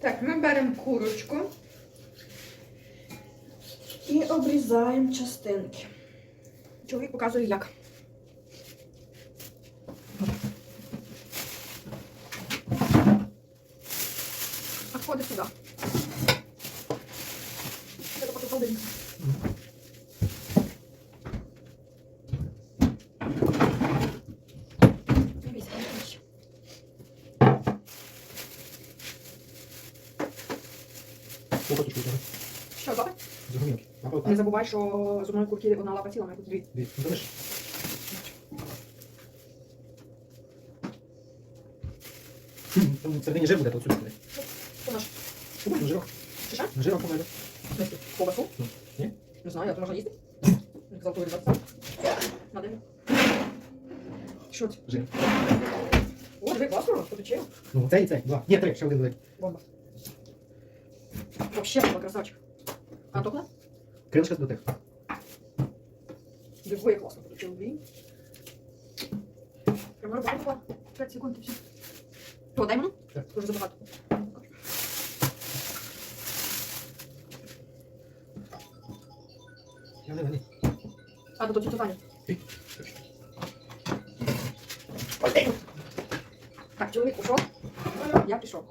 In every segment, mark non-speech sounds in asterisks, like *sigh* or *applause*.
Так, ми беремо курочку. І обрізаємо частинки. Чоловік показує, як. А входи сюди. Треба поки холодильник. Дивіться, ось. Косточку взяли. Що, добре? Загумілки. Папа, Не так. Забувай, що з одної курки одна лапа ціла має бути дві. Дві. Ну. Там всередині жир буде, то сюди буде. Що наш? Що буде? Жирок. Чи що? Жирок помеду. В смысле, ковбасу? Ну, ні. Не знаю, а то можна їсти? Не казав, то вирізати. Надо. Що це? Жир. О, диви, класно, потече. Ну, це і це. Два. Ні, три. Ще один буде. Бомба. Вообще, бомба, красавчик. А то куди? Крилишка до тих. Диви, як класно потече. Блін. Прямо робота була. 5 секунд і все. То, дай мені? Так. Дуже забагато. Я не вони. А, до тут Ваня. Так, чоловік пішов. Я пішов.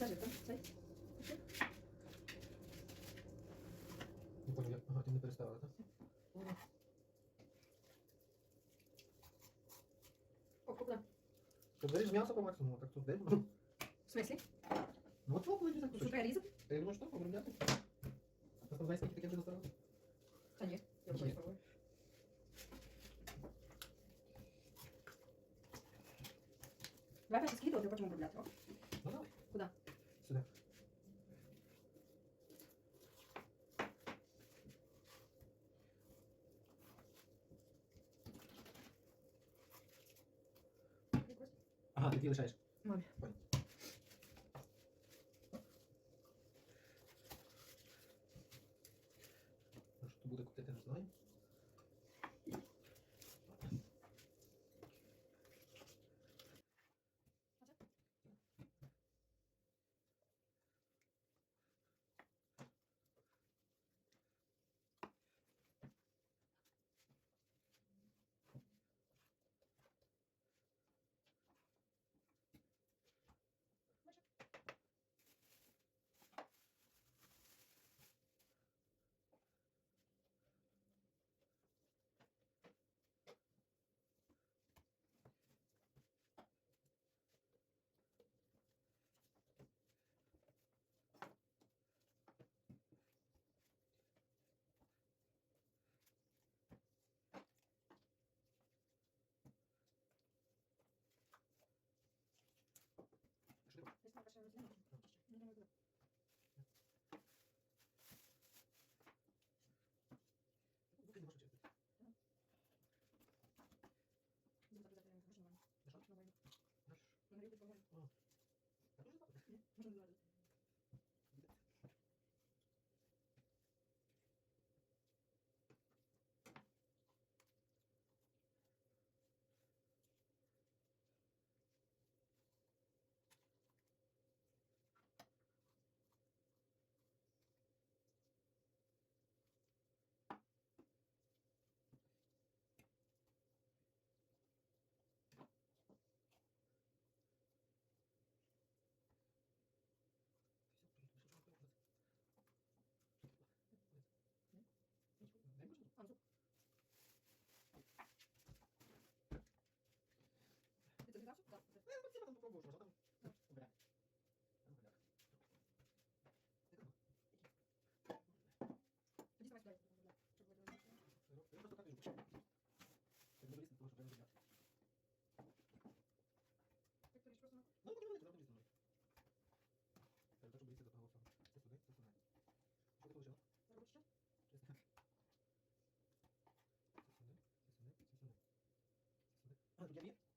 Оце ж, так? Не понял. Ага, ти не переставила, так? О, куди? Тут береш м'ясо по максимуму, так тут де? В смислі? Ну, от твого буде так Тут кусочок. треба різати? Та я думаю, що обробляти. Там знаєш, скільки таке вже доставили? Та ні, я Ні. вже спробую. Давай перше скидувати, потім обробляти. О, Ну, давай. Куди? Muy bien. 됩니다. 팩토리 실었으면 너무 기분이 대단한 분이 있어요. 일단 좀 리셋도 하고 좀 세수네 세수네. 저기 보시죠. 여러분 시죠. 세수네 세수네 세수네 세수네. 아 여기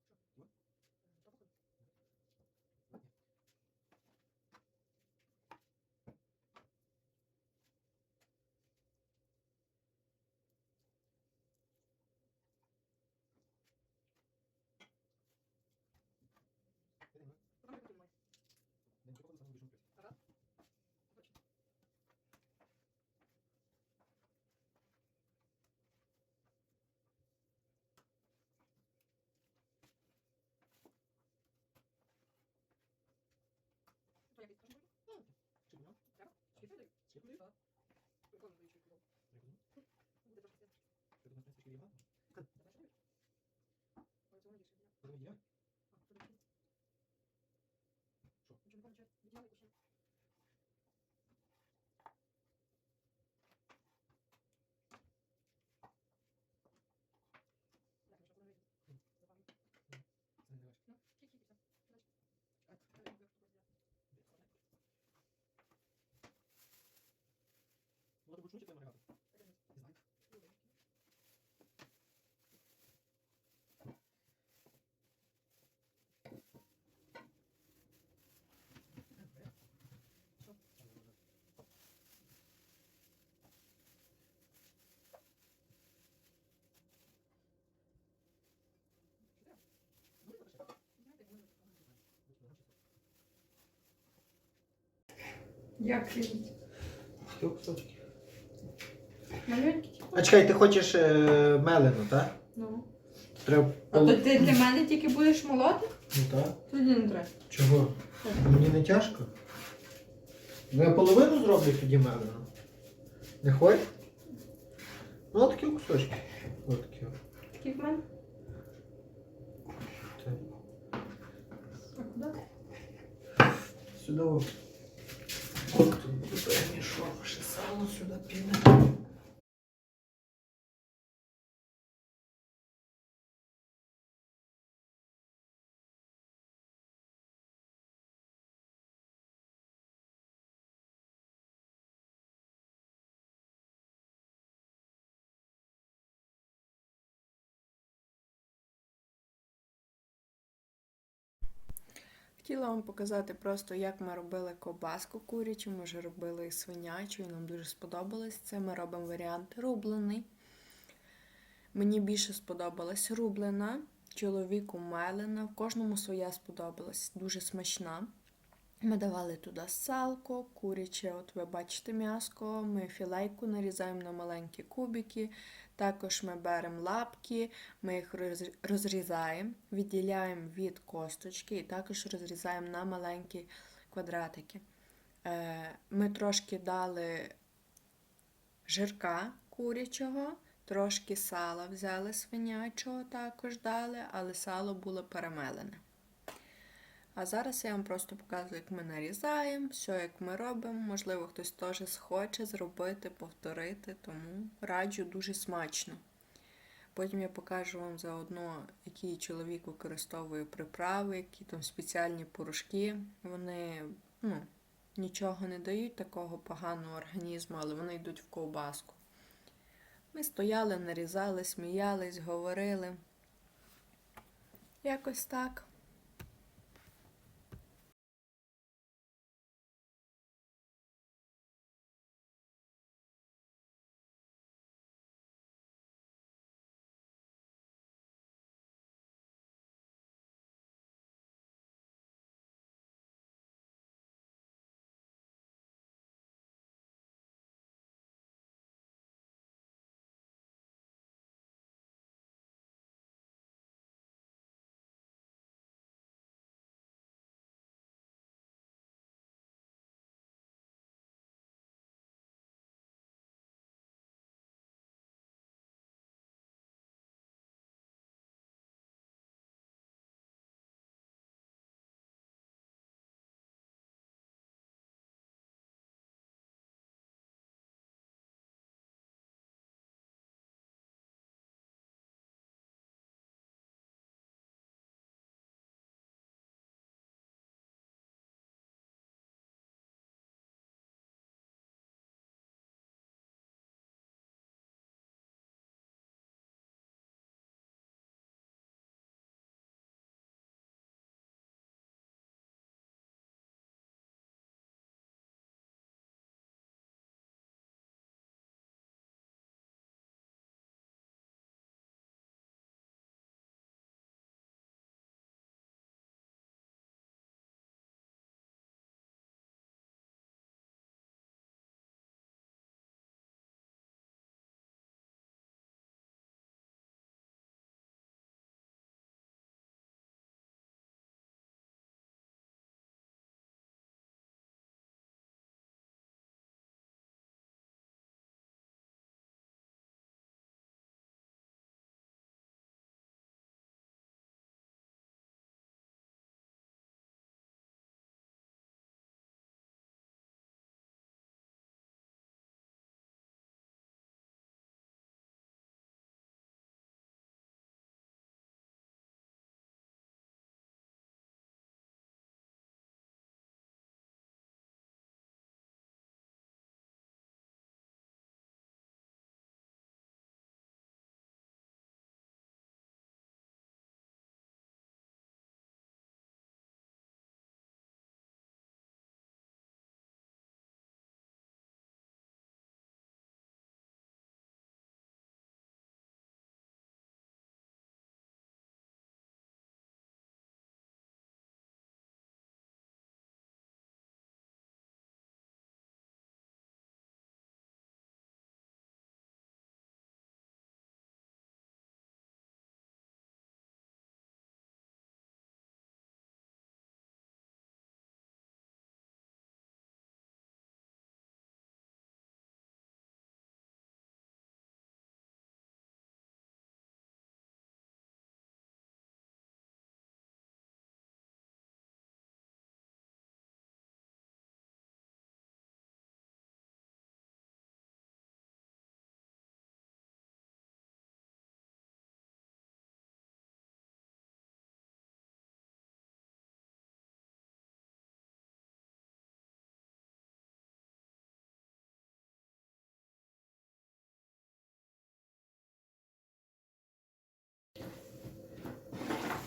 Przechodzę do samych bieżących Не знаю. Люблю. Що? Що треба? Ну, це ще. Знаєте, як може бути. Ну, це Маленькі? А чекай, ти хочеш е, мелену, так? Ну. Треба. А пол- то ти для мене тільки будеш молоти? Ну так. Тоді не треба. Чого? Мені не тяжко. Ну я половину зроблю тоді мелену. Не хочеш? Ну от такі кусочки. От такі. от. Такі в мене. Так. А куди? Сюди. от. Тут буде перемішок, ще сало сюди піде. Хотіла вам показати просто, як ми робили ковбаску курячу, ми вже робили свинячу, і нам дуже сподобалось. Це ми робимо варіант рублений. Мені більше сподобалась рублена, чоловіку мелена. В кожному своя сподобалась, дуже смачна. Ми давали туди салко, куряче, от ви бачите м'яско, ми філейку нарізаємо на маленькі кубики. Також ми беремо лапки, ми їх розрізаємо, відділяємо від косточки і також розрізаємо на маленькі квадратики. Е, Ми трошки дали жирка курячого, трошки сала взяли свинячого, також дали, але сало було перемелене. А зараз я вам просто показую, як ми нарізаємо, все, як ми робимо. Можливо, хтось теж схоче зробити, повторити, тому раджу дуже смачно. Потім я покажу вам заодно, які чоловік використовує приправи, які там спеціальні порошки. Вони ну, нічого не дають такого поганого організму, але вони йдуть в ковбаску. Ми стояли, нарізали, сміялись, говорили. Якось так.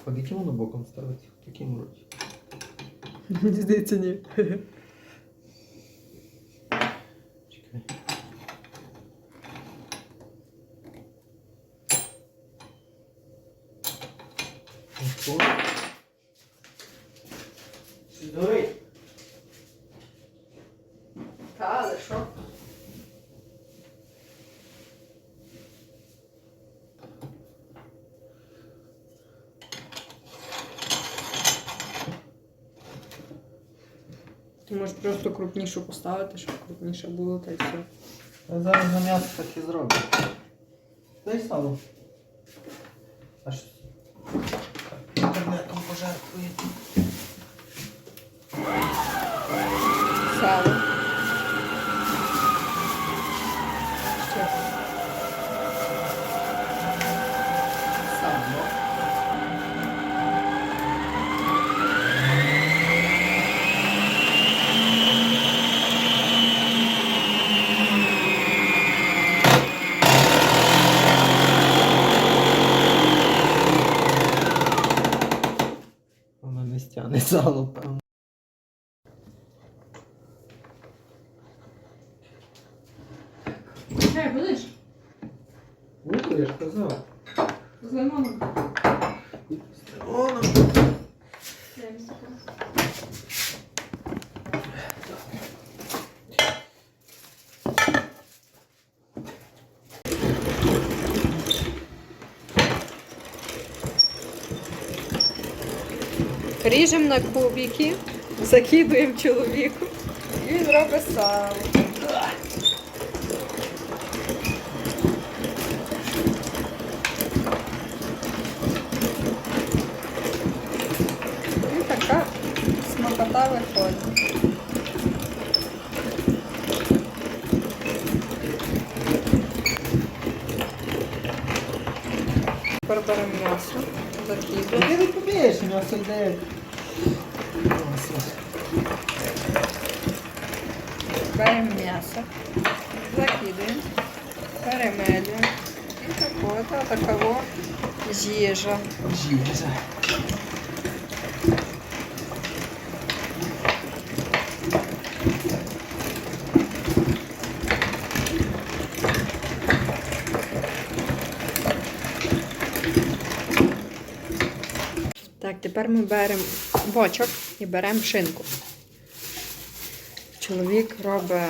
Під яким воно боком ставиться? Таким вроді. *laughs* Мені здається, ні. Чекай. Ось так. Сюди. Та, але що? Ти можеш просто крупнішу поставити, щоб крупніше було, та й все. Зараз на м'ясо так і зроблю. Дай сало. Аж інтернетом пожертвує. Сало. Сало. Вона не стягне сало, певно. Чай будеш? Ну, я ж казав. З лимоном. Воно. Дай мені стакан. Ріжемо на кубики, закидуємо чоловіку і він робить сало. І така смакота виходить. Тепер беремо м'ясо, закидуємо. Ти не побієш, м'ясо. Ось, ось. Беремо м'ясо, закидуємо, перемелюємо. І так от, такого їжа. Жіжа. Так, тепер ми беремо бочок і беремо шинку. Чоловік робить.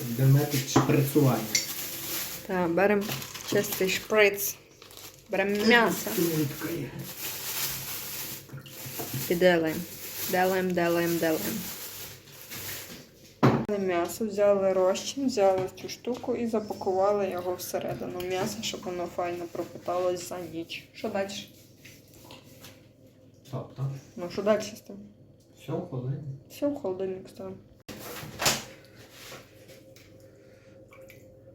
Де метод шприцування. Та, беремо чистий шприц. Беремо м'ясо і делаємо. Делаємо, делаємо, делаємо. Взяли М'ясо, взяли розчин, взяли цю штуку і запакували його всередину м'яса, щоб воно файно пропиталось за ніч. Що далі? Тобто, Ну, що далі з тим? Все в холодильник. Все в холодильник ставимо.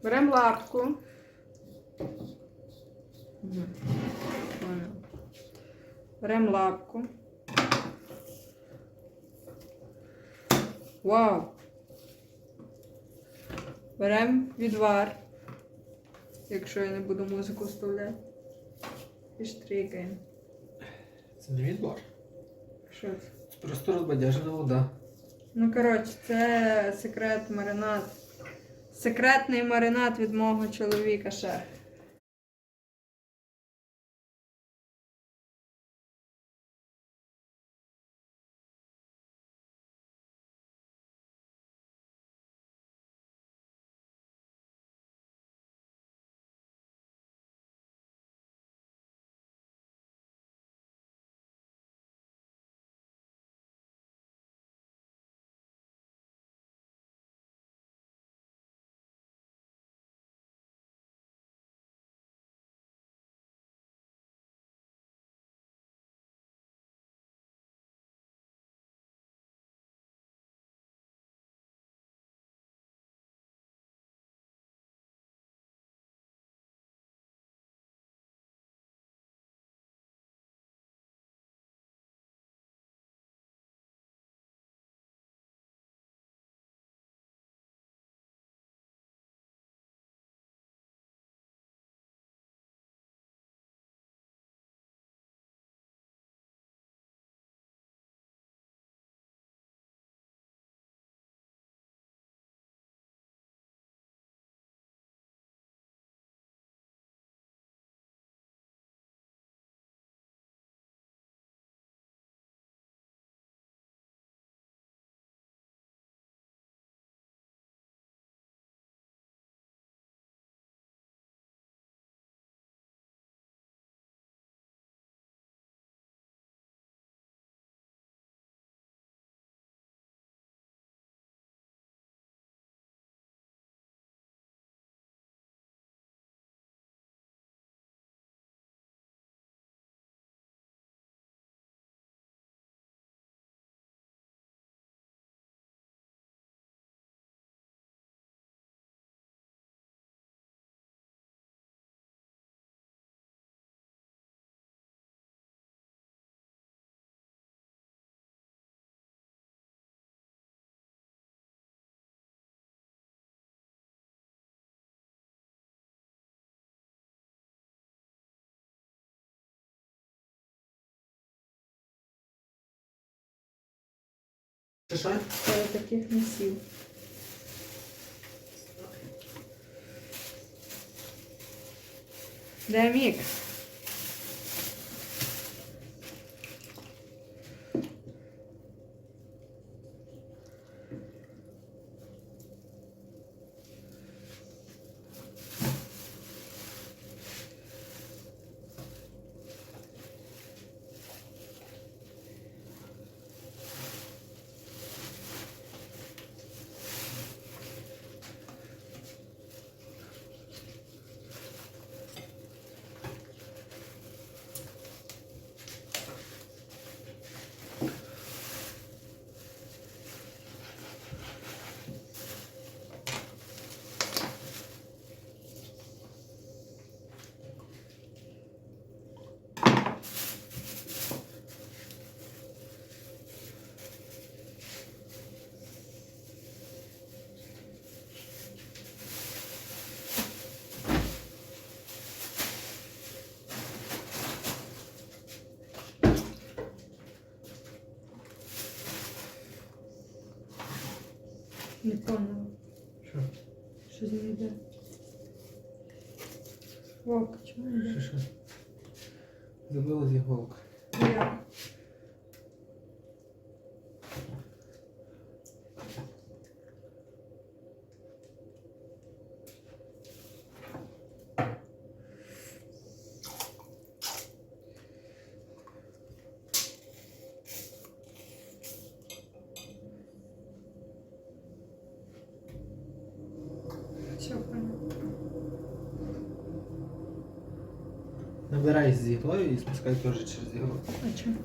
Беремо лапку. Беремо лапку. Вау! Беремо відвар, якщо я не буду музику вставляти. І штрикаємо. Це не відбор. Що це? Просто розбадяжена вода. Ну, коротше, це секрет маринад. Секретний маринад від мого чоловіка шеф. Це таких місів. Де мікс? Не поняла. Що? Щось не йде. Вовк, чому не йде? Що, що? Забила з іголка. Я. Все, понятно. Набирай з іглою і спускай теж через іглу. А чому?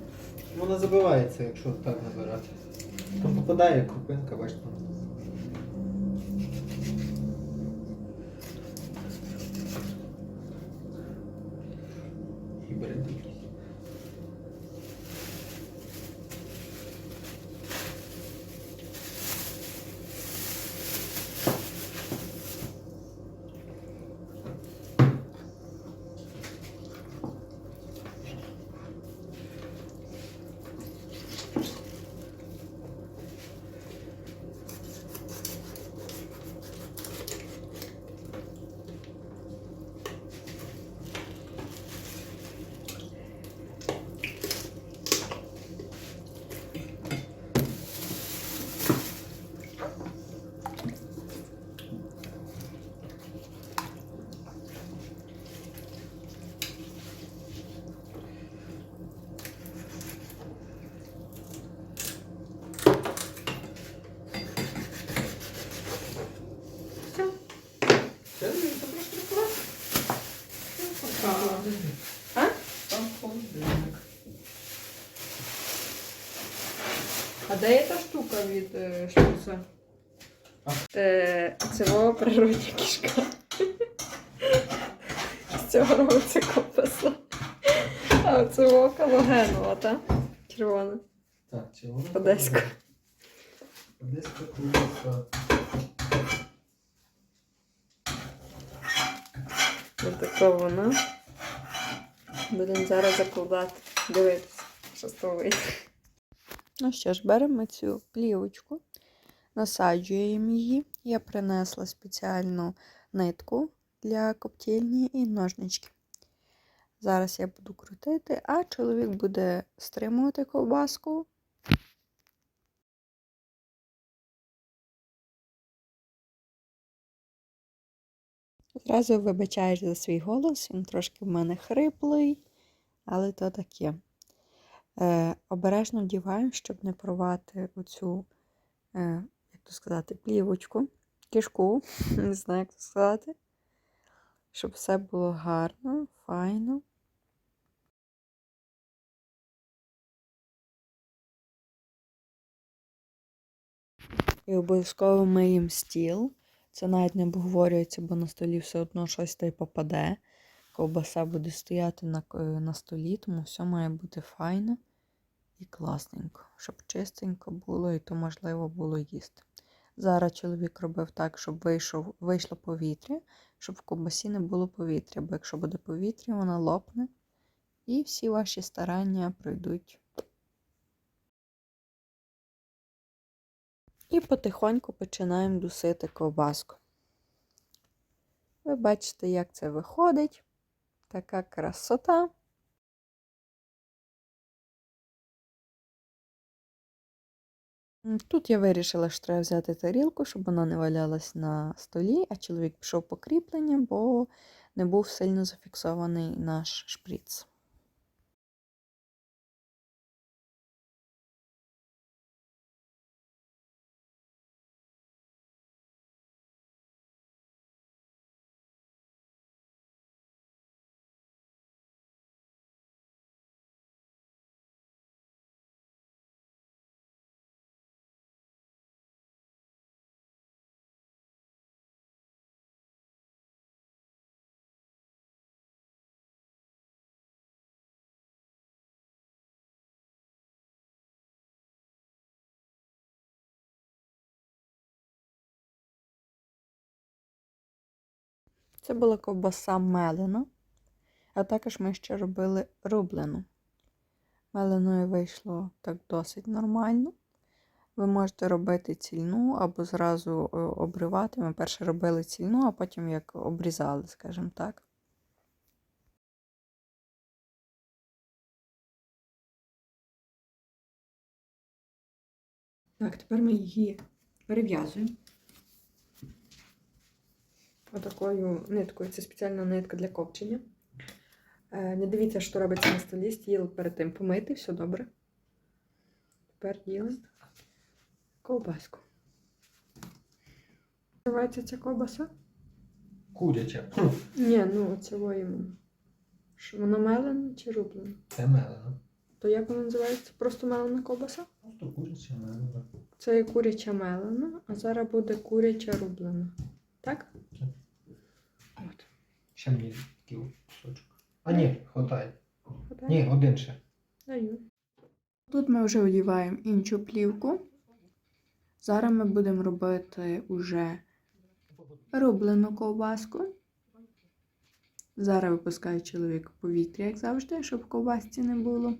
Вона забивається, якщо так набирати. То попадає крупинка, бачите. Гібрид якийсь. Все. Це не це просто клас. А? Там холодильник. А де штука від е, штуца? А. Е, Цього природня кішка. З цього робиться ковбаса. А цього калогенова, та? Червона. Так, чи воно? Одеська. Одеська ковбаса. Ось така вона. Будемо зараз закладати. Дивитися, що з того вийде. Ну що ж, беремо цю плівочку, насаджуємо її. Я принесла спеціальну нитку для коптильні і ножнички. Зараз я буду крутити, а чоловік буде стримувати ковбаску. Зразу вибачаюсь за свій голос, він трошки в мене хриплий, але то таке. Е, обережно вдіваємо, щоб не порвати оцю, е, як то сказати, плівочку, кишку, *laughs* не знаю, як то сказати. Щоб все було гарно, файно. І обов'язково миємо стіл. Це навіть не обговорюється, бо на столі все одно щось та й попаде. Ковбаса буде стояти на, на столі, тому все має бути файно і класненько, щоб чистенько було і то можливо було їсти. Зараз чоловік робив так, щоб вийшов, вийшло повітря, щоб в ковбасі не було повітря, бо якщо буде повітря, вона лопне, і всі ваші старання пройдуть І потихоньку починаємо дусити ковбаску. Ви бачите, як це виходить. Така красота. Тут я вирішила, що треба взяти тарілку, щоб вона не валялась на столі, а чоловік пішов по кріплення, бо не був сильно зафіксований наш шприц. Це була ковбаса мелена, а також ми ще робили рублену. Меленою вийшло так досить нормально. Ви можете робити цільну або зразу е, обривати. Ми перше робили цільну, а потім як обрізали, скажімо так. Так, тепер ми її перев'язуємо. Отакою ниткою. Це спеціальна нитка для копчення. Е, Не дивіться, що робиться на столі. Стіл перед тим помити, все добре. Тепер ділимо ковбаску. Називається ця ковбаса? Куряча. Ні, ну це йому. Що вона мелена чи рублена? Це мелена. То як вона називається? Просто мелена ковбаса? Просто куряча мелена. Це є куряча мелена, а зараз буде куряча рублена. Так? Так. Ще мені такий кусочок. А ні, хватає. Хватає? Ні, один ще. Даю. Тут ми вже одіваємо іншу плівку. Зараз ми будемо робити уже рублену ковбаску. Зараз випускає чоловік повітря, як завжди, щоб ковбасці не було.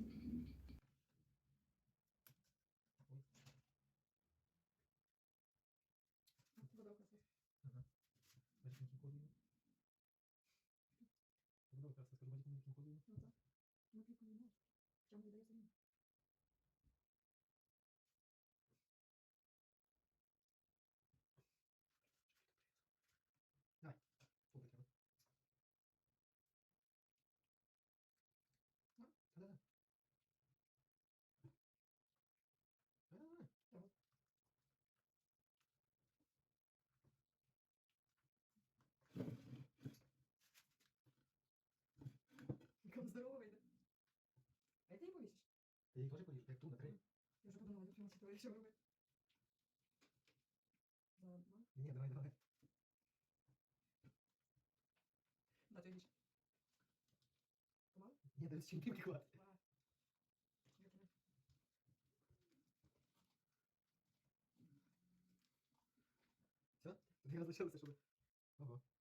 Ти її теж поїш, як тут накрив. Я вже подумала, як це твоє що робити. Ладно. Ні, давай, давай. На ти більше. Помалу? Ні, дивись. Я тебе- Все? Тоді розлучилися, щоб... Ого.